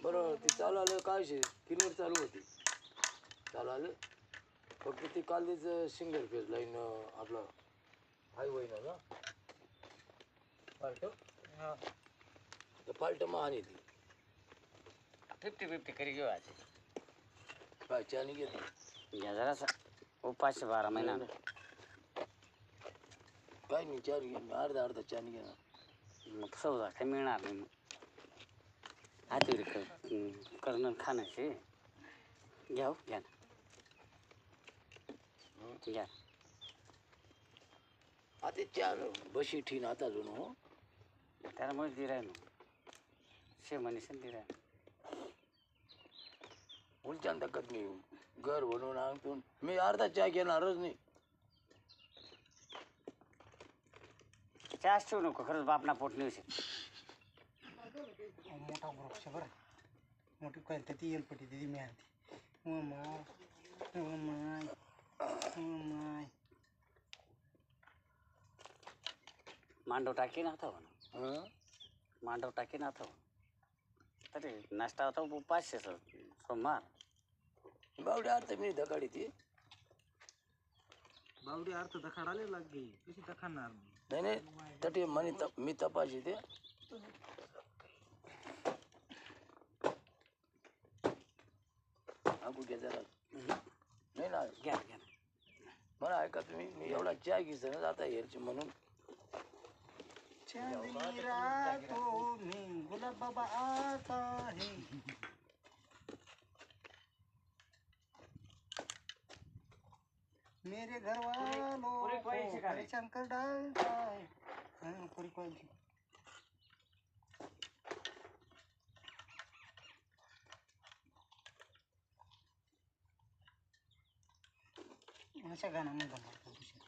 बरं ते चालू आलं काय शे? किनवर चालू होती. चालू आलं फक्त ते काल त्याचं सिंगल फेज लाईन आपलं हायवे ना पाल्ट? हा. पाल्ट महानी ती. फिफ्टी फिफ्टी करी घेऊ आज. काय चानी घेतली घ्या जरासा पाचशे बारा महिना. काय नाही चार घे अर्धा अर्धा चानी घेणार. मग सौदा काही मिळणार नाही मग. हाती करणं खाण्याचे घ्या हो, घ्या ना. घ्या. आता चार बशी ठीन आता जुनो हो. त्यामुळे दि राहिलो. शे मनीषन दि राहिलो. उलच्यान तकत मी घर बनवून आणतो मी अर्धा चहा घेणारच नाही. चहाच ठेवू नको खरंच बापना पोट नेऊ शकतो मोठा वृक्ष बरं मोठी काय तर ती येलपटी ती मी आणते oh my oh my oh my मांडव टाकी ना आता म्हणून हं? मांडव टाकी ना आता तरी नाश्ता होता पाचशे सर सोमवार बावड्या अर्थ मी धकाडी ती बावडी अर्थ दखाडाले लाग गई कशी दखाणार नाही नाही नाही तटी म्हणे आगू घे जरा. नाही ना घ्या घ्या. मला ऐका तुम्ही मी एवढा चहा घ्यायचा ना जाता यायची म्हणून. चांदनी रातों में गुलाब बाबा आता है मेरे घर वालों पूरी को। परेशान कर डालता है। हाँ, पूरी कोयल अशा गाणं म्हणतो मला दुसरं.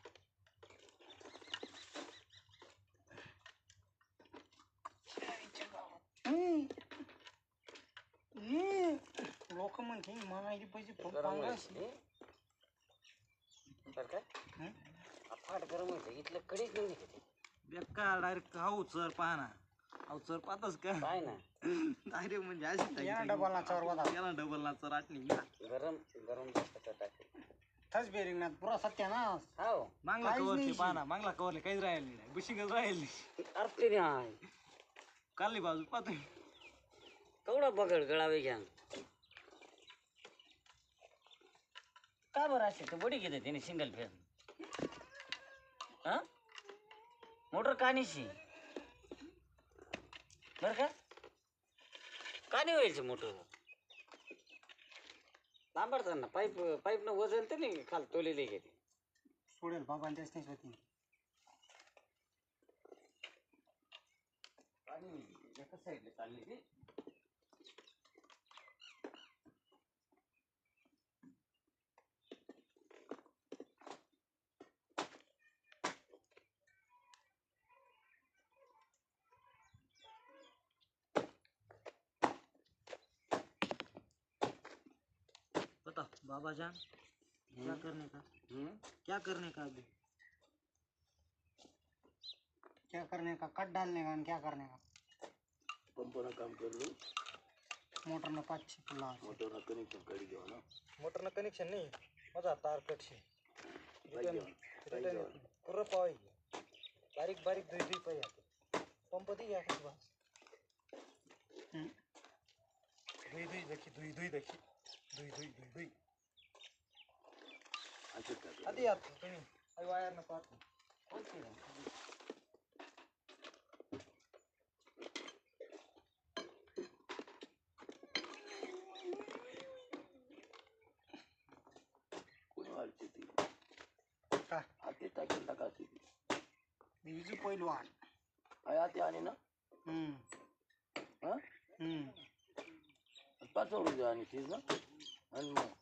लोक म्हणते पण पांगाशी. तर काय? हं? फाट गरम होतं इथलं कडीच नाही. बेकार डायरेक्ट हाऊ चर पाहना हाऊ चर पाहतच का? काय ना? डायरेक्ट म्हणजे अशी डबल ना चर वादा याला डबल ना. चर आटणी गरम गरम जास्त थस बेरिंग ना पुरा सत्यानाश हो मागला कवरले पाहना मागला कवरले काहीच राहिली नाही. बुशिंगच राहिली अर्थे नाही. काली बाजू पाहतो केवढा बघड गळावे घ्या. का बरं असे? तर बडी घेते त्याने सिंगल फेज हा? मोटर कानीशी बर का? का नाही व्हायचं मोटर? लांबडताना पाईप पाईपनं वजन तर नाही खाल तोलेले घेते सोडेल बाबा त्याच नाही होती आणि एका साईडला चालली ती. बाबा जान क्या करने का? हम्म? क्या करने का अभी? क्या करने का? कट डालने का आणि क्या करने का? पंपानं काम करलो मोटरनं पाचशे फुला मोटरनं कनेक्शन काढी घेऊ ना। मोटरनं कनेक्शन नाही माझा तार कटशे काय घेऊ? काय घेऊ? कुर्र पावाय बारीक बारीक धुई धुई पाहिजे पंप दी या बस धुई धुई देखी धुई धुई देखी। धुई धुई धुई धुई पाहतो कोणती रे? कोणी वाढची ती टाकेल टाकायची ती विजू पैलवान आहे आते आणि ना हम्म हा हम्म पाच रुपये आणि तीच ना आणि मग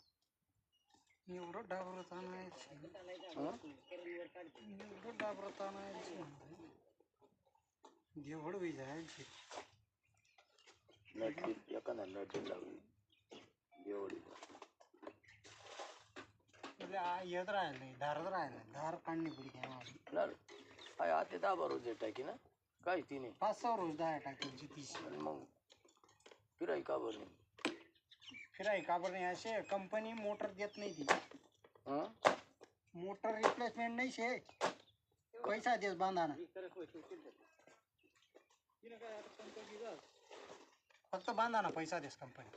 एवढं डाबरत आणायचं? एवढं डाबरत आणायचं. जेवढ होई जायची नट एखादा नट लावली येत राहिलं धारच राहिलं धार काढणी काय माझी? ना आहे आते दहा बारा रुपये टाकी ना? काय तिने? पाच सहा रोज दहा टाकायची तीस. मग? फिराई का बरं? नाही फिराय का बरं नाही असे कंपनी मोटर देत नाही ती हं? मोटर रिप्लेसमेंट नाही शे पैसा देस बांधाना? फक्त बांधाना पैसा देस कंपनी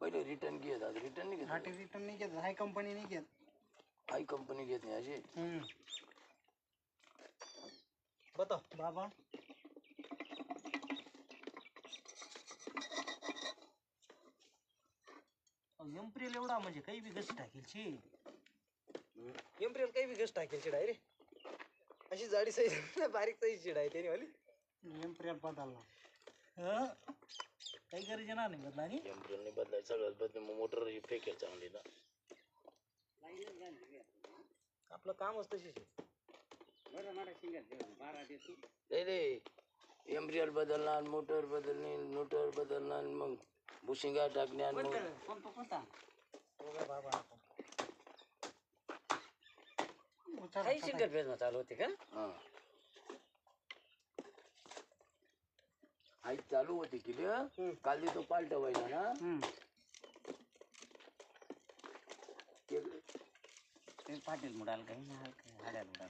पहिले रिटर्न घेत आता रिटर्न नाही हा घेत रिटर्न नाही घेत हाय कंपनी नाही घेत आई कंपनी घेत नाही अशी हम्म. बाबा। एम्प्रियल एवढा म्हणजे काही बी गस टाकेल शी एम्प्रियल काही बी गस्ट टाकेल चिड आहे रे अशी जाडी साईज बारीक साईज चिड आहे त्याने वाली. एम्प्रियल बदलला. हं? काही गरज येणार नाही बदला आणि एम्प्रियलने बदलाय सगळं बदल मग मोटर फेकेल चांगली ना. आपलं कामच तशीच आहे. नाही रे एम्प्रियल बदलणार मोटर बदलणे मोटर बदलणार मग बुशिंगा टाकणे आणि मग पंप कोणता? काही. सिंगल फेज चालू होते का? हा. आई चालू होती की रे? काल तो पालटा व्हायला ना? हम्म. ते- पाटील मुडाल काही ना हाड्या मुडाल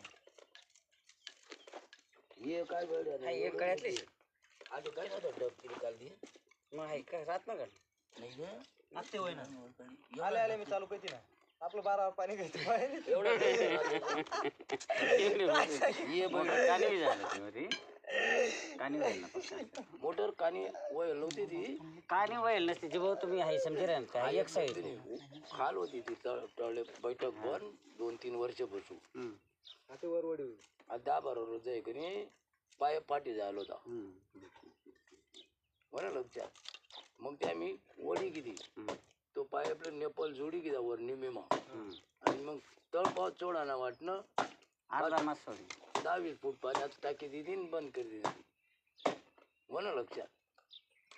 हे काय बरं हा, गळ्यातली. आता काय नव्हतं डब केली काल ती मग आहे का रात ना नाही रे आत्ते होय ना. आले आले मी चालू करते ना. आपलं बारा पाणी घ्यायचं बाहेर एवढं ये कानी झालं ते मध्ये. कानी व्हायला ना फक्त. मोटर कानी वयल नव्हती ती. कानी व्हायला नसते जे भाऊ तुम्ही हाय समजे राहा का एक साईड. खाल होती ती तळ- बैठक पण दोन तीन वर्ष बसू. आता वरवडी दहा बारा रोज आहे कणी पाय पाठी झाला होता. बरं लक्षात. मग ते आम्ही वडी किती? तो पाय आपलं नेपाल जोडी किती? वर निमिमा आणि मग तळपाव चोडाना वाटणं. अर्धा मास सोडी दहा वीस फूट पाण्यात टाकी दिली बंद करी दिली म्हणून लक्षात?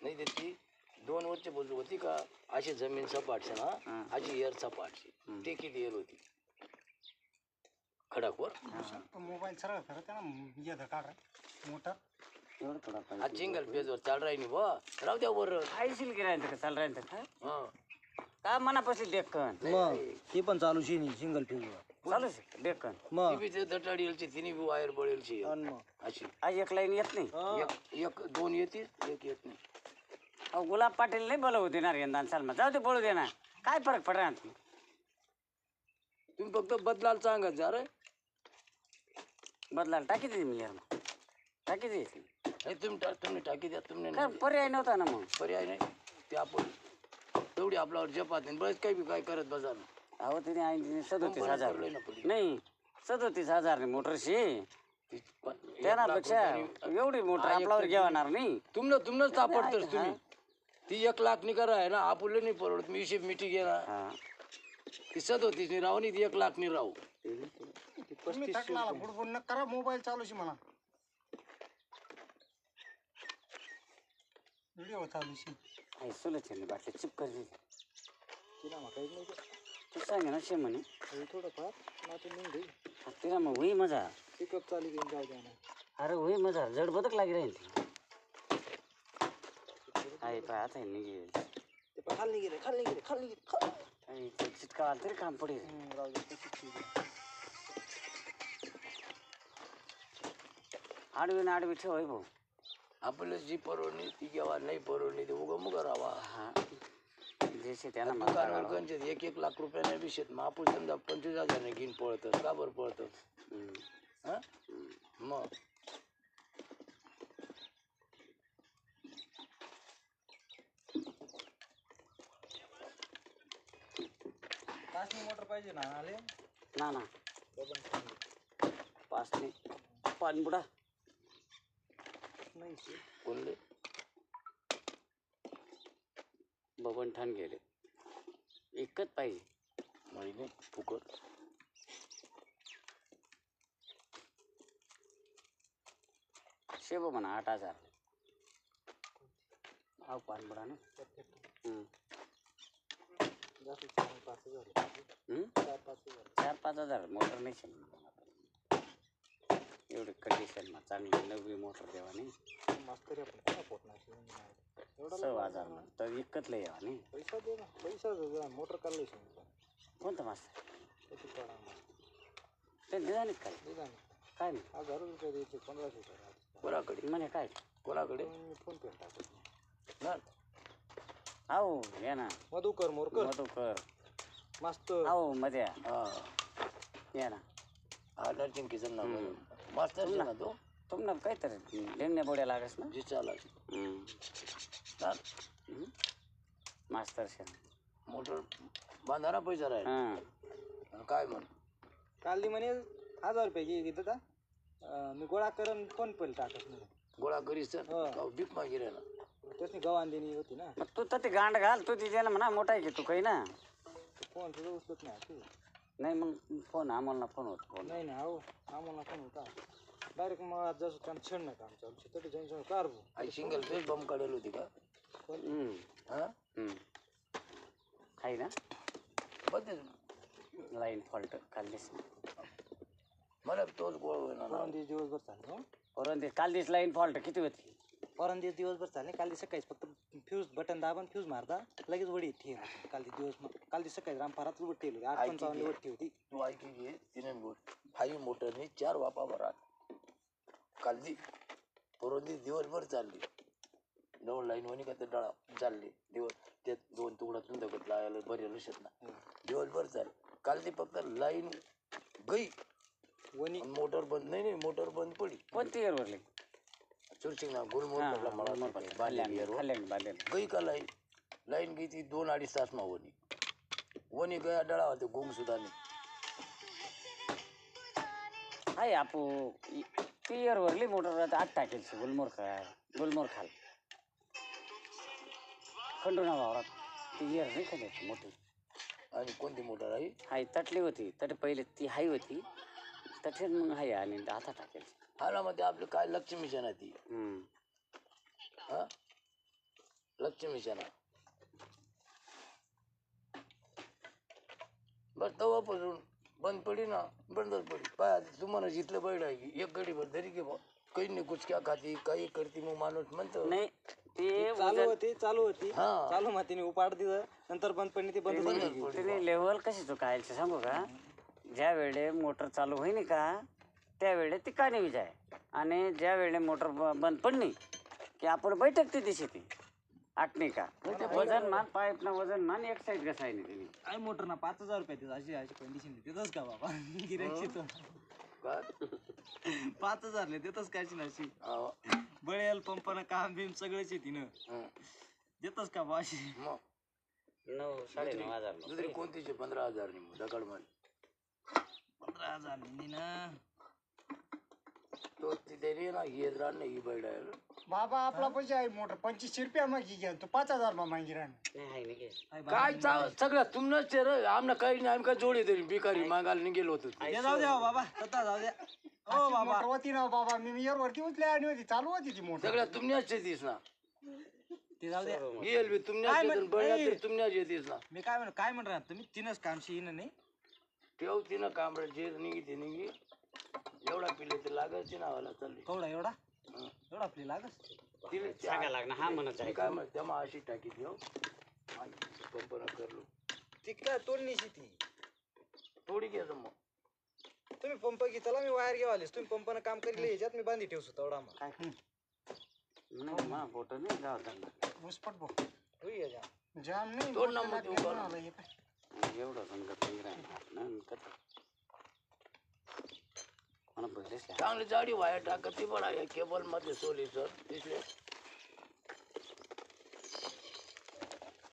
नाही तर ती दोन वर्ष बोलू होती का अशी जमीन सपाटशी ना अशी एअर सपाटशी ते किती एअर होती? खडाकवर? मोबाईल सरळ ना काढा. मोटर आज सिंगल पेजवर चाल राही बा राहू द्या वर. काय सिल राहतं का? चाल राहतं का हा. का मनापासून डेक्कन? मग ती पण चालू शिनी सिंगल फिंगर चालू डेक्कन. मग. ती दटाडीलची तिने बी वायर बळेलची. आणि मग. अशी. आज एक लाईन येत नाही? एक एक दोन येतील एक येत नाही. अहो गुलाब पाटील नाही बोलवू देणार यंदा चालमा. जाऊ दे बोलू दे ना. काय फरक पडणार तुम्ही फक्त बदलाल सांगत जा रे बदलायला टाकी दे मी यार टाकी दे. हे तुम्ही टा- तुम्ही टाकी द्या तुम्ही काय नाही. पर्याय नव्हता ना मग? पर्याय नाही. ते आपण तेवढी आपल्यावर जपात नाही बरेच काही बी काय करत ना अहो तिने ऐंशी सदोतीस हजार. ठरलंय ना पुढे. नाही सदोतीस हजार मोटरशी. ती प- एक लाख त्यापेक्षा रुपयानी- एवढी मोटर आपल्यावर घेणार नाही. तुमनं तुमनं सापडतच हा. तुम्ही. ती एक लाख नि करा आहे ना आपलं नाही परवडत. मी हिशेब मिठी घेणार. हा. ती सद होतीच नाही राहू नाही ती एक लाख नि राहू. तुम्ही थकला बुडबुड न करा मोबाईल चालूशी म्हणा. व्हिडिओ चालूशी आहे सुलच आहे बाटली चिप कर तिला मग काहीच नाही. तू सांगे ना शे म्हणे. ते थोडंफार नातून निघ तिला मग होई मजा. पिकअप चालू घेऊन जाऊ द्या ना. अरे होई मजा जड बदक लागी राहील ती. आहे पाय आता निघेल. ते पण खाली गेले खाली गेले खाली गेले खाली ते चिटका आला तरी काम पडेल. हम्म, राहू दे. आडवी ना आडवी ठेव भाऊ. आपलं जी परवडणी ती घ्यावा नाही परवडणी ते उगम उगा राहावा हा जसे त्याला दुकानावर मग गंज एक एक लाख रुपयाने बी शेत मग आपण समजा पंचवीस हजार घेऊन पळतं. का बरं पळतं? हा? मग? पाचनी मोटर पाहिजे ना आले? ना ना. पण. पाच नाही पाणबुडा नाही. कोणले बबन ठाण गेले. एकच पाहिजे. महिने फुकट. शेव म्हणा आठ हजार. अहो पाणबुडा ना. हम्म. जास्त चार पाच हजार हम्म? चार पाच हजार. चार पाच हजार. मोटर नाही शेण एवढी कंडिशन मा चांगली नवी मोटर देवा नाही. मास्तरी आपण कोणा पोटणार? एवढा सव हजार मा तर विकत लय यावा नाही. पैसा दे ना. पैसा दे ना मोटर काढली कोणतं मास्तर? काढा ते दिला काय? दे ना काय नाही. हजार रुपये द्यायचे पंधराशे करा कोणाकडे? म्हणे काय? कोणाकडे? मी फोन पे टाकतो. ना आहो या ना. मधुकर मोरकर. मधुकर. मास्तर. आहो मध्ये. या. हा. या ना. हा नर्सिंग किचन ना मास्तर ना तो। तुम्हाला काहीतरी लेंगण्या बोड्या लागस ना। जी चाला हम्म. ना हम्म. मास्तर शेण मोटर बांधाना पैसा राहील काय म्हण? काल म्हणे हजार रुपये घे घेत अं, मी गोळा करून फोन पे टाकत नाही. गोळा करीस तर? हा. का भीक मागे ना त्याची गव्हाण देणी होती ना. तू तर ते गांड घाल तू तिथे ना म्हणा मोठा आहे की तू काही ना. फोन तुझं उचलत नाही तू नाही मग फोन आम्हाला फोन होतो फोन. नाही नाही हो आम्हाला फोन होता. डायरेक्ट मग जसं काम छेड नाही काम चालू तरी टेन्शन कार भाऊ आई सिंगल फेज बंब काढेल होती का? हम्म. हा? हम्म. आहे ना? बघते लाईन फॉल्ट काल दिस मला तोच गोळ होईना ना. दिवस दिवसभर चालले हो. काल दिस लाईन फॉल्ट किती होती? परम दिवस दिवसभर चालले काल दिवस सकाळीच फक्त फ्यूज बटन दाबन फ्यूज मारता लगेच वडी ठेव काल दिवस काल दिवस सकाळी रामफारात वट ठेवली होती. आठ ऐकी पंचावन्न घे. वट्टी होती तू ऐकी घे. तिने बोट फाईव्ह मोटरनी चार वापा भरात कालदी परवंदी दिवसभर चालली. जवळ लाईन वणी का ते डळा चालली. दिवस ते दोन तुकड्यातून दगत लागायला बरे लक्षात ना दिवसभर चालली काल ती फक्त लाईन गई. वणी. मोटर बंद नाही नाही मोटर बंद पडी कोणती एअर वरली चुरचिंग ना गुलमोहर मला बांधलेली आहे रोड. खाल्ल्याने बांधलेलं. गई का लाईन? लाईन गई ती दोन अडीच तास मा वणी गया डळा होते गोंग सुद्धा नाही आहे आपू एअर वरली मोटर आता आठ टाकेल गुलमोर खा गुलमोर खाल खंडू ना वावरात एअर नाही खाली मोठी आणि कोणती मोटर आहे हाय तटली होती तट पहिले ती हाय होती तठेच मग हाय आणि आता टाकेल हा ना मग ते आपलं काय लक्ष मिशन आहे ती हम्म. हा लक्ष मिशन आहे बस तेव्हापासून बंद पडी ना बंदच पडी. पाय आता तुम्हाला जिथलं बैठ आहे की एक गडी भर तरी की बुवा, काही नाही कुचक्या खाती काही करते मग माणूस म्हणतो. नाही ते चालू होती चालू होती. हा. चालू मातीने उपाड दिलं नंतर बंद पडली ती बंद बंदच पडली. पडी तिने लेवल कशी चुकायचं सांगू का? ज्या वेळे मोटर चालू होईनी का त्यावेळे ती काढी जाय आणि ज्या वेळे मोटर ब- बंद पडली की आपण बैठक ती दिशी ती. आटणी का? ते वजन मान पाईप ना वजन मान एक साईड कसाय नाही? तिने काय मोटर ना पाच हजार रुपये देत अशी अशी कंडिशन देतच का बाबा? गिरायची तो काय पाच हजार ले देतच काय अशी हा, बळेल पंपानं काम बिम सगळंच आहे तिनं. हं. देतच का बा अशी? नऊ साडे नऊ हजार दुसरी कोणतीचे पंधरा हजार दगड मारी पंधरा हजार ना. तो तिथे ना ही येत राहणार ही आहे. बाबा आपला पैसे आहे मोटर पंचवीसशे रुपया मग घ्या. तू पाच हजार मग मागी राहणार नाही नाही. काय काय चा- सगळं तुमनंच ते रे आमना काही नाही आम्ही काय जोडी तरी भिकारी मागायला निघेलो होतो. दे जाऊ द्या हो बाबा तथा जाऊ द्या हो बाबा. मोटर होती ना बाबा. मी मी वरती उचले आणि होती. चालू होती ती मोटर सगळ्या तुमच्याच येतीस ना. ते जाऊ द्या येईल बी काय तुमच्याच म्हण- येतील बैला ए. तरी तुमच्याच येतीस ना. मी काय म्हण काय म्हणणार? तुम्ही तिनंच कामशी येणं नाही ठेव तिनं कांबळ जे निघी ते निघी. एवढा पिले तर लागत ती नावाला चालली. केवढा एवढा. एवढा आपली लागस तिला ते- सांगा लागणार हा म्हणत मी आहे काय म्हणते मग अशी टाकी देऊ. कंपना करलो. ती काय तोडणीशी ती? थोडी घ्यायचं मग तुम्ही पंप घे चला मी वायर घेऊ आलीस तुम्ही पंपानं काम करील याच्यात मी बांधी ठेवतो तेवढा मग. काय नाही मा बोट नाही धंदा उसपट बघ. होई याच्या जाम नाही दोन नंबर देऊ लागली का? हे. एवढं समजा पंधरा ना कसं मला बरेच चांगली जाडी वायर टाकत ती बडा या केबलमध्ये सोली सर दिसले